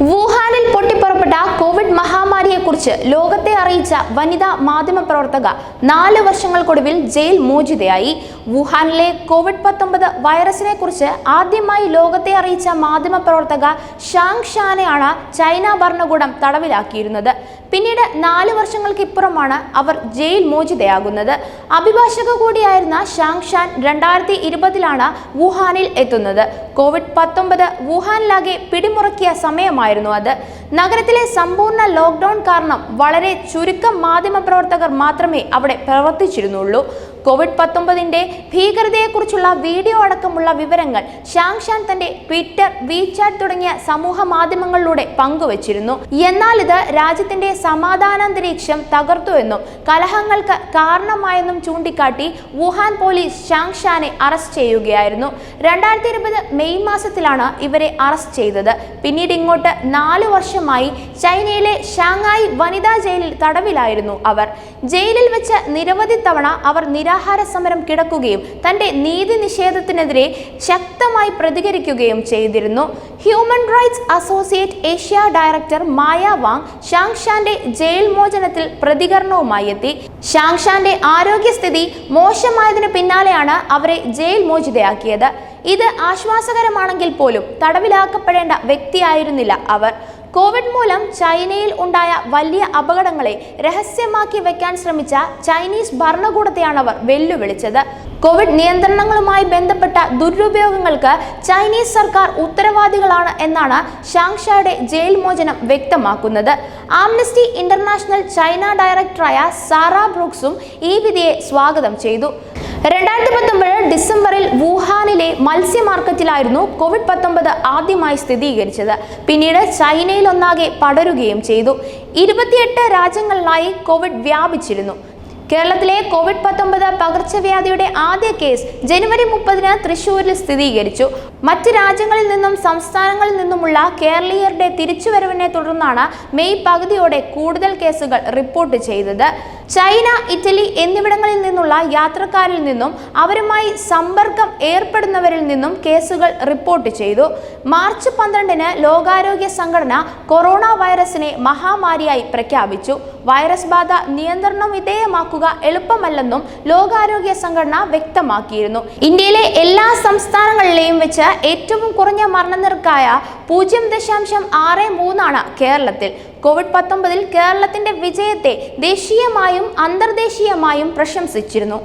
വുഹാനിൽ പൊട്ടിപ്പുറപ്പെട്ട കോവിഡ് മഹാമാരിയെക്കുറിച്ച് ലോകത്തെ അറിയിച്ച വനിതാ മാധ്യമപ്രവർത്തക നാല് വർഷങ്ങൾക്കൊടുവിൽ ജയിൽ മോചിതയായി. വുഹാനിലെ കോവിഡ് പത്തൊമ്പത് വൈറസിനെ കുറിച്ച് ആദ്യമായി ലോകത്തെ അറിയിച്ച മാധ്യമപ്രവർത്തക ഷാങ് ഷാനെയാണ് ചൈന ഭരണകൂടം തടവിലാക്കിയിരുന്നത്. പിന്നീട് നാല് വർഷങ്ങൾക്കിപ്പുറമാണ് അവർ ജയിൽ മോചിതയാകുന്നത്. അഭിഭാഷക കൂടിയായിരുന്ന ഷാങ് ഷാൻ രണ്ടായിരത്തി ഇരുപതിലാണ് വുഹാനിൽ എത്തുന്നത്. കോവിഡ് പത്തൊമ്പത് വുഹാനിലാകെ പിടിമുറക്കിയ സമയമായിരുന്നു അത്. നഗരത്തിലെ സമ്പൂർണ ലോക്ക്ഡൌൺ കാരണം വളരെ ചുരുക്കം മാധ്യമപ്രവർത്തകർ മാത്രമേ അവിടെ പ്രവർത്തിച്ചിരുന്നുള്ളൂ. കോവിഡ് പത്തൊമ്പതിന്റെ ഭീകരതയെക്കുറിച്ചുള്ള വീഡിയോ അടക്കമുള്ള വിവരങ്ങൾ ഷാങ്ഷാൻ തന്റെ ട്വിറ്റർ വീചാറ്റ് തുടങ്ങിയ സമൂഹ മാധ്യമങ്ങളിലൂടെ പങ്കുവച്ചിരുന്നു. എന്നാൽ ഇത് രാജ്യത്തിന്റെ സമാധാനാന്തരീക്ഷം തകർത്തുവെന്നും കലഹങ്ങൾക്ക് കാരണമായെന്നും ചൂണ്ടിക്കാട്ടി വുഹാൻ പോലീസ് ഷാങ്ഷാനെ അറസ്റ്റ് ചെയ്യുകയായിരുന്നു. രണ്ടായിരത്തി ഇരുപത് മെയ് മാസത്തിലാണ് ഇവരെ അറസ്റ്റ് ചെയ്തത്. പിന്നീട് ഇങ്ങോട്ട് നാല് വർഷമായി ചൈനയിലെ ഷാങ്ങായി വനിതാ ജയിലിൽ തടവിലായിരുന്നു അവർ. ജയിലിൽ വെച്ച് നിരവധി തവണ അവർ നിരാഹാര സമരം കിടക്കുകയും തന്റെ നീതി നിഷേധത്തിനെതിരെ ശക്തമായി പ്രതികരിക്കുകയും ചെയ്തിരുന്നു. Human rights associate Asia director Maya Wang ഷാങ്ഷാന്റെ jail മോചനത്തിൽ പ്രതികരണവുമായി എത്തി. ഷാങ്ഷാന്റെ ആരോഗ്യസ്ഥിതി മോശമായതിനു പിന്നാലെയാണ് അവരെ ജയിൽ മോചിതയാക്കിയത്. ഇത് ആശ്വാസകരമാണെങ്കിൽ പോലും തടവിലാക്കപ്പെടേണ്ട വ്യക്തിയായിരുന്നില്ല അവർ. കോവിഡ് മൂലം ചൈനയിൽ ഉണ്ടായ വലിയ അപകടങ്ങളെ രഹസ്യമാക്കി വെക്കാൻ ശ്രമിച്ച ചൈനീസ് ഭരണകൂടത്തെയാണ് അവർ വെല്ലുവിളിച്ചത്. കോവിഡ് നിയന്ത്രണങ്ങളുമായി ബന്ധപ്പെട്ട ദുരുപയോഗങ്ങൾക്ക് ചൈനീസ് സർക്കാർ ഉത്തരവാദികളാണ് എന്നാണ് ഷാങ്ഷയുടെ ജയിൽ മോചനം വ്യക്തമാക്കുന്നത്. ആംനസ്റ്റി ഇന്റർനാഷണൽ ചൈന ഡയറക്ടറായ സാറ ബ്രൂക്സും ഈ വിധിയെ സ്വാഗതം ചെയ്തു. രണ്ടായിരത്തി ഡിസംബറിൽ വുഹാനിലെ മത്സ്യ മാർക്കറ്റിലായിരുന്നു കോവിഡ് പത്തൊമ്പത് ആദ്യമായി സ്ഥിരീകരിച്ചത്. പിന്നീട് ചൈനയിൽ ഒന്നാകെ പടരുകയും ചെയ്തു. ഇരുപത്തിയെട്ട് രാജ്യങ്ങളിലായി കോവിഡ് വ്യാപിച്ചിരുന്നു. കേരളത്തിലെ കോവിഡ് പത്തൊമ്പത് പകർച്ചവ്യാധിയുടെ ആദ്യ കേസ് ജനുവരി മുപ്പതിന് തൃശൂരിൽ സ്ഥിരീകരിച്ചു. മറ്റ് രാജ്യങ്ങളിൽ നിന്നും സംസ്ഥാനങ്ങളിൽ നിന്നുമുള്ള കേരളീയരുടെ തിരിച്ചുവരവിനെ തുടർന്നാണ് മെയ് പകുതിയോടെ കൂടുതൽ കേസുകൾ റിപ്പോർട്ട് ചെയ്തത്. ചൈന ഇറ്റലി എന്നിവിടങ്ങളിൽ നിന്നുള്ള യാത്രക്കാരിൽ നിന്നും അവരുമായി സമ്പർക്കം ഏർപ്പെടുന്നവരിൽ നിന്നും കേസുകൾ റിപ്പോർട്ട് ചെയ്തു. മാർച്ച് പന്ത്രണ്ടിന് ലോകാരോഗ്യ സംഘടന കൊറോണ വൈറസിനെ മഹാമാരിയായി പ്രഖ്യാപിച്ചു. വൈറസ് ബാധ നിയന്ത്രണം വിധേയമാക്കുക എളുപ്പമല്ലെന്നും ലോകാരോഗ്യ സംഘടന വ്യക്തമാക്കിയിരുന്നു. ഇന്ത്യയിലെ എല്ലാ സംസ്ഥാനങ്ങളിലെയും വെച്ച് ഏറ്റവും കുറഞ്ഞ മരണനിരക്കായ പൂജ്യം ദശാംശം ആറ് മൂന്നാണ് കേരളത്തിൽ. കോവിഡ് പത്തൊമ്പതിൽ കേരളത്തിന്റെ വിജയത്തെ ദേശീയമായും അന്തർദേശീയമായും പ്രശംസിച്ചിരുന്നു.